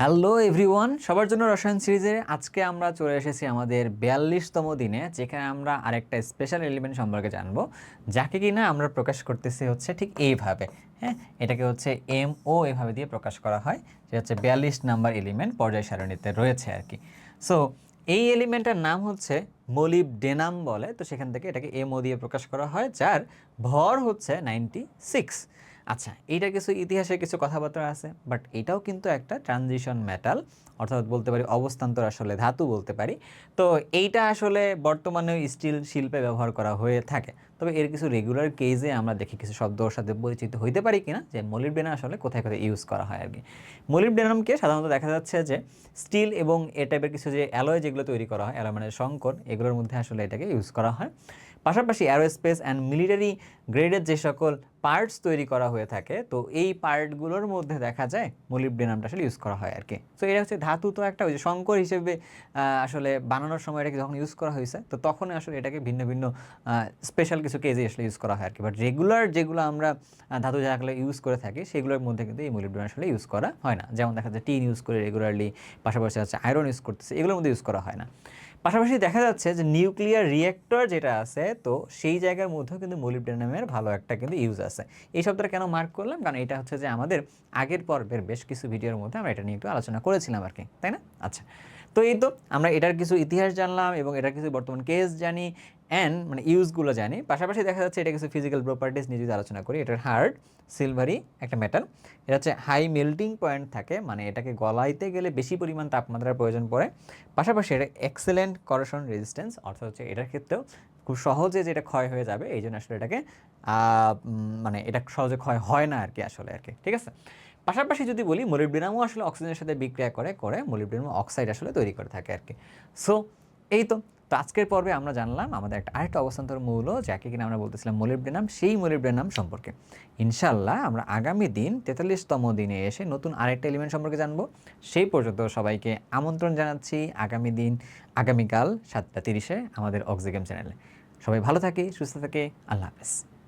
Hello everyone, সবার জন্য রসায়ন সিরিজে আজকে আমরা চলে এসেছি আমাদের বিয়াল্লিশতম দিনে, যেখানে আমরা আরেকটা স্পেশাল এলিমেন্ট সম্পর্কে জানব, যাকে কিনা আমরা প্রকাশ করতেছি হচ্ছে ঠিক এইভাবে হ্যাঁ? এটাকে হচ্ছে এম ও এভাবে দিয়ে প্রকাশ করা হয়, যে হচ্ছে বিয়াল্লিশ নাম্বার এলিমেন্ট পর্যায় সারণীতে রয়েছে আর কি সো এই এলিমেন্টের নাম হচ্ছে মলিব ডেনাম বলে, তো সেখান থেকে এটাকে এমও দিয়ে প্রকাশ করা হয়, যার ভর হচ্ছে নাইনটি সিক্স আচ্ছা এইটা কিছু ইতিহাসে কিছু কথাবার্তা আছে বাট এটাও কিন্তু একটা ট্রানজিশন মেটাল অর্থাৎ বলতে পারি অবস্থান্তর আসলে ধাতু বলতে পারি। তো এইটা আসলে বর্তমানেও স্টিল শিল্পে ব্যবহার করা হয়ে থাকে। তবে এর কিছু রেগুলার কেজে আমরা দেখি, কিছু শব্দ ওর সাথে পরিচিত হইতে পারি কিনা, যে মলিবডেনা আসলে কোথায় কোথায় ইউজ করা হয় আর কি মলিবডেনামকে সাধারণত দেখা যাচ্ছে যে স্টিল এবং এ টাইপের কিছু যে অ্যালয় যেগুলো তৈরি করা হয় অ্যালয় মানে সংকর এগুলোর মধ্যে আসলে এটাকে ইউজ করা হয়। পাশাপাশি অ্যারোস্পেস অ্যান্ড মিলিটারি গ্রেডের যে সকল পার্টস তৈরি করা হয়ে থাকে, তো এই পার্টগুলোর মধ্যে দেখা যায় মলিবডেনামটা আসলে ইউজ করা হয় আর কি তো এটা হচ্ছে ধাতু তো একটা, ওই যে সংকর হিসেবে আসলে বানানোর সময় এটাকে যখন ইউজ করা হয়েছে, তো তখন আসলে এটাকে ভিন্ন ভিন্ন স্পেশাল কিছু কেজে আসলে ইউজ করা হয় আর কি বাট রেগুলার যেগুলো আমরা ধাতু যেগুলো ইউজ করে থাকি, সেগুলোর মধ্যে কিন্তু এই মলিবডেনাম আসলে ইউজ করা হয় না। যেমন দেখা যায় টিন ইউজ করে রেগুলারলি পাশাপাশি হচ্ছে আয়রন ইউজ করতেছে, এগুলোর মধ্যে ইউজ করা হয় না। পাশাপাশি দেখা যাচ্ছে যে নিউক্লিয়ার রিয়েক্টর যেটা আছে, তো সেই জায়গার মধ্যেও কিন্তু মোলিবডেনামের ভালো একটা কিন্তু ইউজ আছে। এই শব্দটা কেন মার্ক করলাম? কারণ এটা হচ্ছে যে আমাদের আগের পর্বের বেশ কিছু ভিডিওর মধ্যে আমরা এটা নিয়ে একটু আলোচনা করেছিলাম আর কি, তাই না? আচ্ছা। তো এই তো আমরা এটার কিছু ইতিহাস জানলাম এবং এটার কিছু বর্তমান কেস জানি অ্যান্ড মানে ইউজগুলো জানি। পাশাপাশি দেখা যাচ্ছে এটা কিছু ফিজিক্যাল প্রপার্টিস নিয়ে যদি আলোচনা করি, এটার হার্ড সিলভারি একটা মেটাল এটা হচ্ছে হাই মেল্টিং পয়েন্ট থাকে মানে এটাকে গলাইতে গেলে বেশি পরিমাণ তাপমাত্রার প্রয়োজন পড়ে। পাশাপাশি এটা এক্সেলেন্ট করশন রেজিস্ট্যান্স অর্থাৎ হচ্ছে এটার ক্ষেত্রেও খুব সহজে যেটা ক্ষয় হয়ে যাবে, এই জন্য আসলে এটাকে মানে এটা সহজে ক্ষয় হয় না আর কি আসলে আর কি, ঠিক আছে? পাশাপাশি যদি বলি মলিবডেনামও আসলে অক্সিজেনের সাথে বিক্রিয়া করে করে মলিবডেনাম অক্সাইড আসলে তৈরি করে থাকে আর কি সো এই তো। তো আজকের পর্বে আমরা জানলাম আমাদের একটা আরেকটা অবস্থান্তর মৌল, যাকে কিনা আমরা বলতেছিলাম মলিবডেনাম সেই মলিবডেনাম সম্পর্কে। ইনশাল্লাহ আমরা আগামী দিন, তেতাল্লিশতম দিনে এসে নতুন আরেকটা এলিমেন্ট সম্পর্কে জানব। সেই পর্যন্ত সবাইকে আমন্ত্রণ জানাচ্ছি আগামী দিন, আগামীকাল সাতটা তিরিশে আমাদের অক্সিগেম চ্যানেলে সবাই ভালো থাকে, সুস্থ থাকে, আল্লাহ হাফেজ।